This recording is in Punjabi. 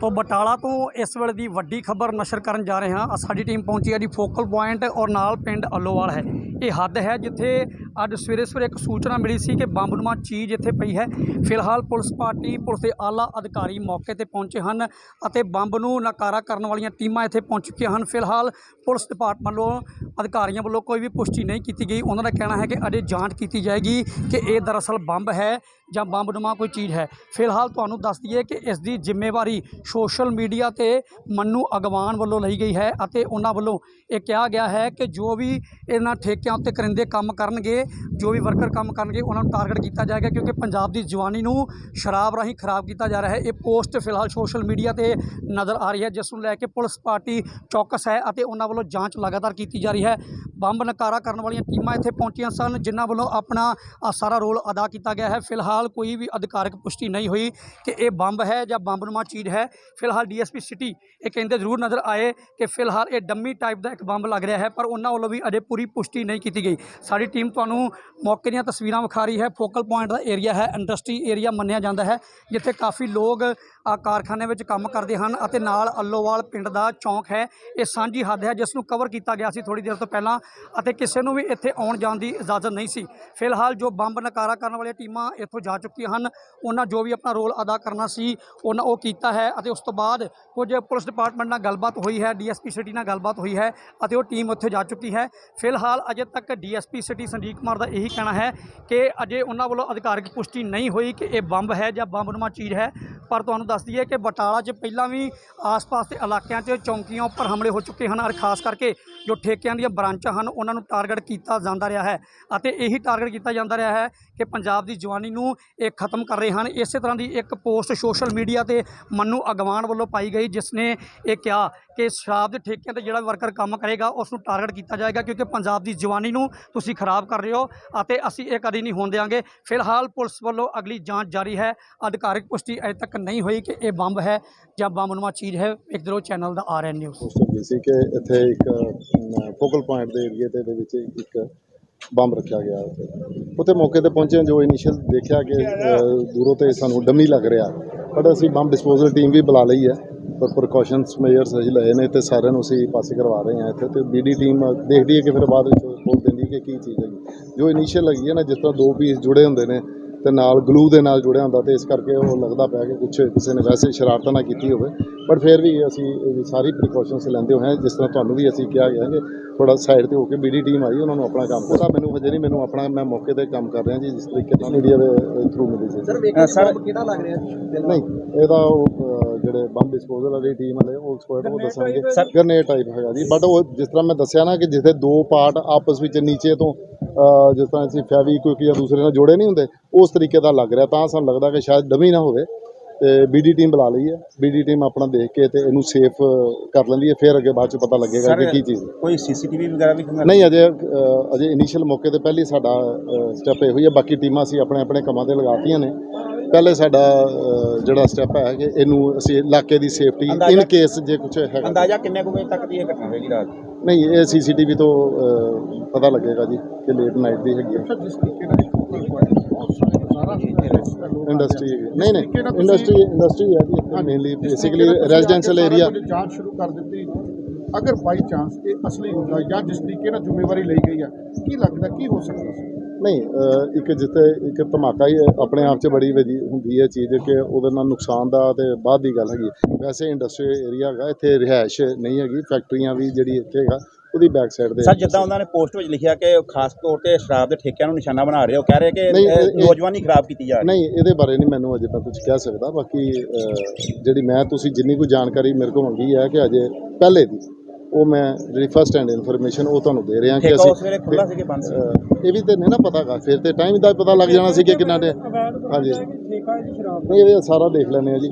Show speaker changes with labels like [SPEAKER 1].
[SPEAKER 1] ਤੋਂ ਬਟਾਲਾ ਤੋਂ ਇਸ ਵੇਲੇ ਦੀ ਵੱਡੀ ਖਬਰ ਨਸ਼ਰ ਕਰਨ ਜਾ ਰਹੇ ਹਾਂ। ਸਾਡੀ ਟੀਮ ਪਹੁੰਚੀ ਹੈ ਜੀ ਫੋਕਲ ਪੁਆਇੰਟ ਔਰ ਨਾਲ ਪਿੰਡ ਅਲੋਵਾਲ ਹੈ। ਇਹ ਹੱਦ ਹੈ ਜਿੱਥੇ ਅੱਜ ਸਵੇਰੇ ਸਵੇਰੇ ਇੱਕ ਸੂਚਨਾ ਮਿਲੀ ਸੀ ਕਿ ਬੰਬਨੁਮਾ ਚੀਜ਼ ਇੱਥੇ ਪਈ ਹੈ। ਫਿਲਹਾਲ ਪੁਲਿਸ ਪਾਰਟੀ, ਪੁਲਿਸ ਦੇ ਆਲਾ ਅਧਿਕਾਰੀ ਮੌਕੇ ਤੇ ਪਹੁੰਚੇ ਹਨ ਅਤੇ ਬੰਬ ਨੂੰ ਨਕਾਰਾ ਕਰਨ ਵਾਲੀਆਂ ਟੀਮਾਂ ਇੱਥੇ ਪਹੁੰਚ ਚੁੱਕੀਆਂ ਹਨ। ਫਿਲਹਾਲ ਪੁਲਿਸ ਡਿਪਾਰਟਮੈਂਟ ਵੱਲੋਂ ਅਧਿਕਾਰੀਆਂ ਵੱਲੋਂ ਕੋਈ ਵੀ ਪੁਸ਼ਟੀ ਨਹੀਂ ਕੀਤੀ ਗਈ। ਉਹਨਾਂ ਦਾ ਕਹਿਣਾ ਹੈ ਕਿ ਅਜੇ ਜਾਂਚ ਕੀਤੀ ਜਾਏਗੀ ਕਿ ਇਹ ਦਰਅਸਲ ਬੰਬ ਹੈ ਜਾਂ ਬੰਬਨੁਮਾ ਕੋਈ ਚੀਜ਼ ਹੈ। ਫਿਲਹਾਲ ਤੁਹਾਨੂੰ ਦੱਸ ਦਈਏ ਕਿ ਇਸ ਦੀ ਜ਼ਿੰਮੇਵਾਰੀ ਸੋਸ਼ਲ ਮੀਡੀਆ ਤੇ ਮੰਨੂ ਅਗਵਾਨ ਵੱਲੋਂ ਲਈ ਗਈ ਹੈ ਅਤੇ ਉਹਨਾਂ ਵੱਲੋਂ ਇਹ ਕਿਹਾ ਗਿਆ ਹੈ ਕਿ ਜੋ ਵੀ ਇਹਨਾਂ ਠੇਕਿਆਂ ਉੱਤੇ ਕਰਿੰਦੇ ਕੰਮ ਕਰਨਗੇ ਜੋ ਵੀ ਵਰਕਰ ਕੰਮ ਕਰਨਗੇ, ਉਹਨਾਂ ਨੂੰ ਟਾਰਗੇਟ ਕੀਤਾ ਜਾਏਗਾ ਕਿਉਂਕਿ ਪੰਜਾਬ ਦੀ ਜਵਾਨੀ ਨੂੰ ਸ਼ਰਾਬ ਰਾਹੀਂ ਖਰਾਬ ਕੀਤਾ ਜਾ ਰਿਹਾ ਹੈ। ਇਹ ਪੋਸਟ ਫਿਲਹਾਲ ਸੋਸ਼ਲ ਮੀਡੀਆ ਤੇ ਨਜ਼ਰ ਆ ਰਹੀ ਹੈ, ਜਿਸ ਨੂੰ ਲੈ ਕੇ ਪੁਲਿਸ ਪਾਰਟੀ ਚੌਕਸ ਹੈ ਅਤੇ ਉਹਨਾਂ ਵੱਲੋਂ ਜਾਂਚ ਲਗਾਤਾਰ ਕੀਤੀ ਜਾ ਰਹੀ ਹੈ। ਬੰਬ ਨਕਾਰਾ ਕਰਨ ਵਾਲੀਆਂ ਟੀਮਾਂ ਇੱਥੇ ਪਹੁੰਚੀਆਂ ਸਨ, ਜਿਨ੍ਹਾਂ ਵੱਲੋਂ ਆਪਣਾ ਸਾਰਾ ਰੋਲ ਅਦਾ ਕੀਤਾ ਗਿਆ ਹੈ। ਫਿਲਹਾਲ ਕੋਈ ਵੀ ਅਧਿਕਾਰਕ ਪੁਸ਼ਟੀ ਨਹੀਂ ਹੋਈ ਕਿ ਇਹ ਬੰਬ ਹੈ ਜਾਂ ਬੰਬਨੁਮਾ ਚੀਜ਼ ਹੈ। ਫਿਲਹਾਲ ਡੀਐਸਪੀ ਸਿਟੀ ਇਹ ਕਹਿੰਦੇ ਜ਼ਰੂਰ ਨਜ਼ਰ ਆਏ ਕਿ ਫਿਲਹਾਲ ਇਹ ਡੰਮੀ ਟਾਈਪ ਦਾ ਇੱਕ ਬੰਬ ਲੱਗ ਰਿਹਾ ਹੈ, ਪਰ ਉਹਨਾਂ ਵੱਲੋਂ ਵੀ ਅਜੇ ਪੂਰੀ ਪੁਸ਼ਟੀ ਨਹੀਂ ਕੀਤੀ ਗਈ। ਸਾਡੀ ਟੀਮ ਤੁਹਾਨੂੰ ਮੌਕੇ ਦੀਆਂ ਤਸਵੀਰਾਂ ਵਿਖਾ ਰਹੀ ਹੈ। ਫੋਕਲ ਪੁਆਇੰਟ ਦਾ ਏਰੀਆ ਹੈ, ਇੰਡਸਟਰੀ ਏਰੀਆ ਮੰਨਿਆ ਜਾਂਦਾ ਹੈ, ਜਿੱਥੇ ਕਾਫੀ ਲੋਕ ਆ ਕਾਰਖਾਨੇ ਵਿੱਚ ਕੰਮ ਕਰਦੇ ਹਨ ਅਤੇ ਨਾਲ ਅੱਲੋਵਾਲ ਪਿੰਡ ਦਾ ਚੌਂਕ ਹੈ। ਇਹ ਸਾਂਝੀ ਹੱਦ ਹੈ, ਜਿਸ ਨੂੰ ਕਵਰ ਕੀਤਾ ਗਿਆ ਸੀ ਥੋੜੀ ਦੇਰ ਤੋਂ ਪਹਿਲਾਂ ਅਤੇ ਕਿਸੇ ਨੂੰ ਵੀ ਇੱਥੇ ਆਉਣ ਜਾਣ ਦੀ ਇਜਾਜ਼ਤ ਨਹੀਂ ਸੀ। ਫਿਲਹਾਲ ਜੋ ਬੰਬ ਨਕਾਰਾ ਕਰਨ ਵਾਲੀਆਂ ਟੀਮਾਂ ਇੱਥੋਂ ਜਾ ਚੁੱਕੀਆਂ ਹਨ, ਉਹਨਾਂ ਜੋ ਵੀ ਆਪਣਾ ਰੋਲ ਅਦਾ ਕਰਨਾ ਸੀ, ਉਹਨਾਂ ਉਹ ਕੀਤਾ ਹੈ ਅਤੇ ਉਸ ਤੋਂ ਬਾਅਦ ਕੁਝ ਪੁਲਿਸ ਡਿਪਾਰਟਮੈਂਟ ਨਾਲ ਗੱਲਬਾਤ ਹੋਈ ਹੈ, ਡੀਐਸਪੀ ਸਿਟੀ ਨਾਲ ਗੱਲਬਾਤ ਹੋਈ ਹੈ ਅਤੇ ਉਹ ਟੀਮ ਉੱਥੇ ਜਾ ਚੁੱਕੀ ਹੈ। ਫਿਲਹਾਲ ਅਜੇ ਤੱਕ ਡੀਐਸਪੀ ਸਿਟੀ ਸੰਦੀਪ ਕੁਮਾਰ ਦਾ ਇਹੀ ਕਹਿਣਾ ਹੈ ਕਿ ਅਜੇ ਉਹਨਾਂ ਵੱਲੋਂ ਅਧਿਕਾਰਿਕ ਪੁਸ਼ਟੀ ਨਹੀਂ ਹੋਈ ਕਿ ਇਹ ਬੰਬ ਹੈ ਜਾਂ ਬੰਬਨੁਮਾ ਚੀਜ਼ ਹੈ, ਪਰ ਤੁਹਾਨੂੰ ਦੱਸ ਦਈਏ ਕਿ ਬਟਾਲਾ 'ਚ ਪਹਿਲਾਂ ਵੀ ਆਸ-ਪਾਸ ਦੇ ਇਲਾਕਿਆਂ 'ਚ ਚੌਂਕੀਆਂ ਉੱਪਰ ਹਮਲੇ ਹੋ ਚੁੱਕੇ ਹਨ ਔਰ ਖਾਸ ਕਰਕੇ ਜੋ ਠੇਕਿਆਂ ਦੀਆਂ ਬ੍ਰਾਂਚਾਂ ਹਨ, ਉਹਨਾਂ ਨੂੰ ਟਾਰਗੇਟ ਕੀਤਾ ਜਾਂਦਾ ਰਿਹਾ ਹੈ ਅਤੇ ਇਹੀ ਟਾਰਗੇਟ ਕੀਤਾ ਜਾਂਦਾ ਰਿਹਾ ਹੈ ਕਿ ਪੰਜਾਬ ਦੀ ਜਵਾਨੀ ਨੂੰ ਇਹ ਖਤਮ ਕਰ ਰਹੇ ਹਨ। ਇਸੇ ਤਰ੍ਹਾਂ ਦੀ ਇੱਕ ਪੋਸਟ ਸੋਸ਼ਲ ਮੀਡੀਆ ਤੇ ਮੰਨੂ ਅਗਵਾਨ ਵੱਲੋਂ ਪਾਈ ਗਈ, ਜਿਸ ਨੇ ਇਹ ਕਿਹਾ ਕਿ ਸ਼ਰਾਬ ਦੇ ਠੇਕਿਆਂ ਤੇ ਜਿਹੜਾ ਵਰਕਰ ਕੰਮ ਕਰੇਗਾ ਉਸ ਨੂੰ ਟਾਰਗੇਟ ਕੀਤਾ ਜਾਏਗਾ ਕਿਉਂਕਿ ਪੰਜਾਬ ਦੀ ਜਵਾਨੀ ਨੂੰ ਤੁਸੀਂ ਖਰਾਬ ਕਰ ਰਹੇ ਹੋ। ਅਤੇ ਅਸੀਂ ਇਹ ਕਦੀ ਨਹੀਂ ਹੋਣ ਦਿਆਂਗੇ। ਫਿਲਹਾਲ ਪੁਲਿਸ ਵੱਲੋਂ ਅਗਲੀ ਜਾਂਚ ਜਾਰੀ ਹੈ। ਅਧਿਕਾਰਿਕ ਪੁਸ਼ਟੀ ਅਜੇ ਤੱਕ ਨਹੀਂ ਹੋਈ ਕਿ ਇਹ ਬੰਬ ਹੈ ਜਾਂ ਬੰਬਨੁਮਾ ਚੀਜ਼ ਹੈ। ਇੱਕ ਦਿਨੋਂ ਚੈਨਲ ਦਾ ਆਰ ਐਨ ਨਿਊਜ਼
[SPEAKER 2] ਪੋਸਟ ਸੀ ਕਿ ਇੱਥੇ ਇੱਕ ਫੋਕਲ ਪੁਆਇੰਟ ਦੇ ਏਰੀਏ ਤੇ ਦੇ ਵਿੱਚ ਇੱਕ ਬੰਬ ਰੱਖਿਆ ਗਿਆ। ਉੱਥੇ ਉੱਥੇ ਮੌਕੇ ਤੇ ਪਹੁੰਚੇ ਜੋ ਇਨੀਸ਼ੀਅਲ ਦੇਖਿਆ ਕਿ ਦੂਰੋਂ ਤੇ ਸਾਨੂੰ ਡੰਮੀ ਲੱਗ ਰਿਹਾ। ਬਟ ਅਸੀਂ ਬੰਬ ਡਿਸਪੋਜ਼ਲ ਟੀਮ ਵੀ ਬੁਲਾ ਲਈ ਹੈ। ਪਰ ਪ੍ਰੀਕਾਸ਼ਨਸ ਮੇਜਰਸ ਅਸੀਂ ਲਏ ਨੇ ਤੇ ਸਾਰਿਆਂ ਨੂੰ ਅਸੀਂ ਪਾਸੇ ਕਰਵਾ ਰਹੇ ਹਾਂ ਇੱਥੇ ਤੇ ਬੀਡੀ ਟੀਮ ਦੇਖਦੀ ਹੈ ਕਿ ਫਿਰ ਬਾਅਦ ਵਿੱਚ ਬੋਲ ਦਿੰਦੀ ਹੈ ਕਿ ਕੀ ਚੀਜ਼ ਹੈਗੀ। ਜੋ ਇਨੀਸ਼ੀਅਲ ਹੈਗੀ ਹੈ ਨਾ, ਜਿਸ ਤਰ੍ਹਾਂ ਦੋ ਪੀਸ ਜੁੜੇ ਹੁੰਦੇ ਨੇ ਤੇ ਨਾਲ ਗਲੂ ਦੇ ਨਾਲ ਜੁੜਿਆ ਹੁੰਦਾ ਤੇ ਇਸ ਕਰਕੇ ਉਹ ਲੱਗਦਾ ਪਿਆ ਕਿ ਕੁਝ ਕਿਸੇ ਨੇ ਵੈਸੇ ਸ਼ਰਾਰਤ ਨਾ ਕੀਤੀ ਹੋਵੇ। ਬਟ ਫਿਰ ਵੀ ਅਸੀਂ ਇਹ ਸਾਰੀ ਪ੍ਰੀਕਾਸ਼ਨਸ ਲੈਂਦੇ ਹੋਏ ਹਾਂ, ਜਿਸ ਤਰ੍ਹਾਂ ਤੁਹਾਨੂੰ ਵੀ ਅਸੀਂ ਕਿਹਾ ਗਿਆ ਕਿ ਥੋੜਾ ਸਾਈਡ ਤੇ ਹੋ ਕੇ ਬੀਡੀ ਟੀਮ ਆਈ ਉਹਨਾਂ ਨੂੰ ਆਪਣਾ ਕੰਮ ਪਤਾ। ਮੈਨੂੰ ਹਜੇ ਨਹੀਂ ਮੈਨੂੰ ਆਪਣਾ ਮੈਂ ਮੌਕੇ ਤੇ ਕੰਮ ਕਰ ਰਿਹਾ ਜੀ ਜਿਸ ਤਰੀਕੇ ਨਾਲ ਮੀਡੀਆ ਦੇ ਥਰੂ ਮਿਲੀ ਸੀ।
[SPEAKER 3] ਸਰ ਕਿਹੜਾ ਲੱਗ ਰਿਹਾ ਜੀ?
[SPEAKER 2] ਨਹੀਂ ਇਹਦਾ ਉਹ ਜਿਹੜੇ ਬੰਬ ਡਿਸਪੋਜ਼ਲ ਵਾਲੀ ਟੀਮ ਵਾਲੇ ਉਹ ਐਕਸਪਰਟ ਉਹ ਦੱਸਣਗੇ। ਗਰਨੇਡ ਟਾਈਪ ਹੈਗਾ ਜੀ। ਬਟ ਉਹ ਜਿਸ ਤਰ੍ਹਾਂ ਮੈਂ ਦੱਸਿਆ ਨਾ ਕਿ ਜਿੱਥੇ ਦੋ ਪਾਰਟ ਆਪਸ ਵਿੱਚ ਨੀਚੇ ਤੋਂ ਜਿਸ ਤਰ੍ਹਾਂ ਅਸੀਂ ਫੈਵੀਕੁਇਕ ਜਾਂ ਦੂਸਰੇ ਨਾਲ ਜੋੜੇ ਨਹੀਂ ਹੁੰਦੇ ਉਸ ਤਰੀਕੇ ਦਾ ਲੱਗ ਰਿਹਾ ਤਾਂ ਸਾਨੂੰ ਲੱਗਦਾ ਕਿ ਸ਼ਾਇਦ ਡਮੀ ਨਾ ਹੋਵੇ। ਤੇ ਬੀਡੀ ਟੀਮ ਬੁਲਾ ਲਈ ਹੈ। ਬੀਡੀ ਟੀਮ ਆਪਣਾ ਦੇਖ ਕੇ ਤੇ ਇਹਨੂੰ ਸੇਫ ਕਰ ਲੈਂਦੀ ਹੈ ਫਿਰ ਅੱਗੇ ਬਾਅਦ ਚ ਪਤਾ ਲੱਗੇਗਾ ਕਿ ਕੀ ਚੀਜ਼ ਹੈ।
[SPEAKER 3] ਕੋਈ ਸੀਸੀਟੀਵੀ ਵਗੈਰਾ ਵੀ
[SPEAKER 2] ਨਹੀਂ ਅਜੇ ਅਜੇ ਇਨੀਸ਼ੀਅਲ ਮੌਕੇ ਤੇ ਪਹਿਲੀ ਸਾਡਾ ਸਟੈਪ ਇਹ ਹੋਈ ਹੈ ਬਾਕੀ ਟੀਮਾਂ ਅਸੀਂ ਆਪਣੇ ਆਪਣੇ ਕੰਮਾਂ ਤੇ ਲਗਾਤੀਆਂ ਨੇ। ਪਹਿਲੇ ਸਾਡਾ ਜਿਹੜਾ ਸਟੈਪ ਹੈ ਕਿ ਇਹਨੂੰ ਅਸੀਂ ਇਲਾਕੇ ਦੀ ਸੇਫਟੀ ਇਨ ਕੇਸ ਜੇ ਕੁਝ ਹੈਗਾ
[SPEAKER 3] ਅੰਦਾਜ਼ਾ ਕਿੰਨੇ ਕੁ ਵਜੇ ਤੱਕ ਦੀ ਇਹ ਘਟਨਾ ਹੋਏਗੀ ਰਾਤ?
[SPEAKER 2] ਨਹੀਂ ਇਹ ਸੀਸੀਟੀਵੀ ਤੋਂ ਪਤਾ ਲੱਗੇਗਾ ਜੀ ਕਿ ਲੇਟ ਨਾਈਟ ਦੀ ਹੈਗੀ ਹੈ।
[SPEAKER 4] ਜਿਸ ਤਰੀਕੇ ਨਾਲ
[SPEAKER 2] ਇੰਡਸਟਰੀ ਨਹੀਂ ਨਹੀਂ ਇੰਡਸਟਰੀ ਇੰਡਸਟਰੀ ਹੈ ਜੀ ਮੇਨਲੀ ਬੇਸਿਕਲੀ ਰੈਜ਼ੀਡੈਂਸ਼ੀਅਲ ਏਰੀਆ
[SPEAKER 4] ਜਾਂਚ ਸ਼ੁਰੂ ਕਰ ਦਿੱਤੀ। ਅਗਰ ਬਾਈ ਚਾਂਸ ਇਹ ਅਸਲੀ ਹੁੰਦਾ ਜਾਂ ਜਿਸ ਤਰੀਕੇ ਨਾਲ ਜ਼ਿੰਮੇਵਾਰੀ ਲਈ ਗਈ ਆ ਕੀ ਲੱਗਦਾ ਕੀ ਹੋ ਸਕਦਾ ਸੀ?
[SPEAKER 2] ਨਹੀਂ ਇੱਕ ਜਿੱਥੇ ਇੱਕ ਧਮਾਕਾ ਹੀ ਆਪਣੇ ਆਪ 'ਚ ਬੜੀ ਵਧੀ ਹੁੰਦੀ ਹੈ ਚੀਜ਼ ਕਿ ਉਹਦੇ ਨਾਲ ਨੁਕਸਾਨ ਦਾ ਤੇ ਬਾਅਦ ਦੀ ਗੱਲ ਹੈਗੀ। ਵੈਸੇ ਇੰਡਸਟਰੀ ਏਰੀਆ ਹੈਗਾ ਇੱਥੇ ਰਿਹਾਇਸ਼ ਨਹੀਂ ਹੈਗੀ ਫੈਕਟਰੀਆਂ ਵੀ ਜਿਹੜੀ ਇੱਥੇ ਹੈਗਾ ਉਹਦੀ ਬੈਕ ਸਾਈਡ ਦੇ
[SPEAKER 3] ਸਰ ਜਿੱਦਾਂ ਉਹਨਾਂ ਨੇ ਪੋਸਟ ਵਿੱਚ ਲਿਖਿਆ ਕਿ ਖਾਸ ਤੌਰ ਤੇ ਸ਼ਰਾਬ ਦੇ ਠੇਕਿਆਂ ਨੂੰ ਨਿਸ਼ਾਨਾ ਬਣਾ ਰਹੇ ਹੋ ਕਹਿ ਰਹੇ ਕਿ ਨੌਜਵਾਨੀ ਖਰਾਬ ਕੀਤੀ ਜਾ ਰਹੀ
[SPEAKER 2] ਨਹੀਂ ਇਹਦੇ ਬਾਰੇ ਨਹੀਂ ਮੈਨੂੰ ਅਜੇ ਤੱਕ ਕੁਝ ਕਹਿ ਸਕਦਾ ਬਾਕੀ ਜਿਹੜੀ ਮੈਂ ਤੁਸੀਂ ਜਿੰਨੀ ਕੁ ਜਾਣਕਾਰੀ ਮੇਰੇ ਕੋਲ ਮੰਗੀ ਹੈ ਕਿ ਅਜੇ ਪਹਿਲੇ ਦੀ। ਉਹ ਮੈਂ ਜਿਹੜੀ ਫਸਟ ਹੈਂਡ ਇਨਫੋਰਮੇਸ਼ਨ ਉਹ ਤੁਹਾਨੂੰ ਦੇ ਰਿਹਾ ਕਿ
[SPEAKER 3] ਠੇਕਾ
[SPEAKER 2] ਅਸੀਂ
[SPEAKER 3] ਉਸ ਵੇਲੇ ਖੁੱਲਾ ਸੀ ਕਿ ਬੰਦ ਸੀ?
[SPEAKER 2] ਇਹ ਵੀ ਤੇ ਨਹੀਂ ਨਾ ਪਤਾਗਾ ਫਿਰ ਤੇ ਟਾਈਮ ਦਾ ਪਤਾ ਲੱਗ ਜਾਣਾ ਸੀ ਕਿ ਕਿੰਨਾ ਨੇ ਹਾਂਜੀ। ਨਹੀਂ ਇਹ ਸਾਰਾ ਦੇਖ ਲੈਣੇ ਆ ਜੀ।